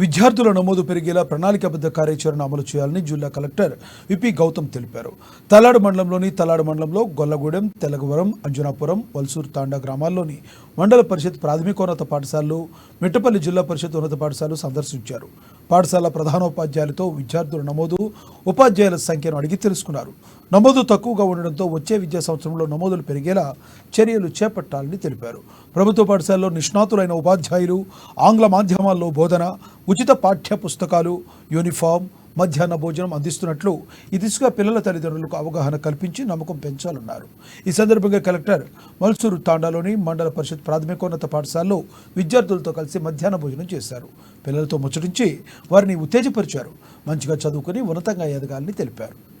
విద్యార్థుల నమోదు పెరిగేలా ప్రణాళికాబద్ధ కార్యాచరణ అమలు చేయాలని జిల్లా కలెక్టర్ విపి గౌతమ్ తెలిపారు. తలాడు మండలంలోని తలాడు మండలంలో గొల్లగూడెం తెలగవరం అంజనాపురం వల్సూర్ తాండా గ్రామాల్లోని మండల పరిషత్ ప్రాథమికోన్నత పాఠశాలలు మిట్టపల్లి జిల్లా పరిషత్ ఉన్నత పాఠశాలలు సందర్శించారు. పాఠశాల ప్రధానోపాధ్యాయులతో విద్యార్థుల నమోదు ఉపాధ్యాయుల సంఖ్యను అడిగి తెలుసుకున్నారు. నమోదు తక్కువగా ఉండడంతో వచ్చే విద్యా సంవత్సరంలో నమోదులు పెరిగేలా చర్యలు చేపట్టాలని తెలిపారు. ప్రభుత్వ పాఠశాలలో నిష్ణాతులైన ఉపాధ్యాయులు ఆంగ్ల మాధ్యమాల్లో బోధన ఉచిత పాఠ్య పుస్తకాలు యూనిఫామ్ మధ్యాహ్న భోజనం అందిస్తున్నట్లు ఈ దిశగా పిల్లల తల్లిదండ్రులకు అవగాహన కల్పించి నమ్మకం పెంచాలన్నారు. ఈ సందర్భంగా కలెక్టర్ మల్సూరు తాండాలోని మండల పరిషత్ ప్రాథమికోన్నత పాఠశాలలో విద్యార్థులతో కలిసి మధ్యాహ్న భోజనం చేశారు. పిల్లలతో ముచ్చటించి వారిని ఉత్తేజపరిచారు. మంచిగా చదువుకుని ఉన్నతంగా ఎదగాలని తెలిపారు.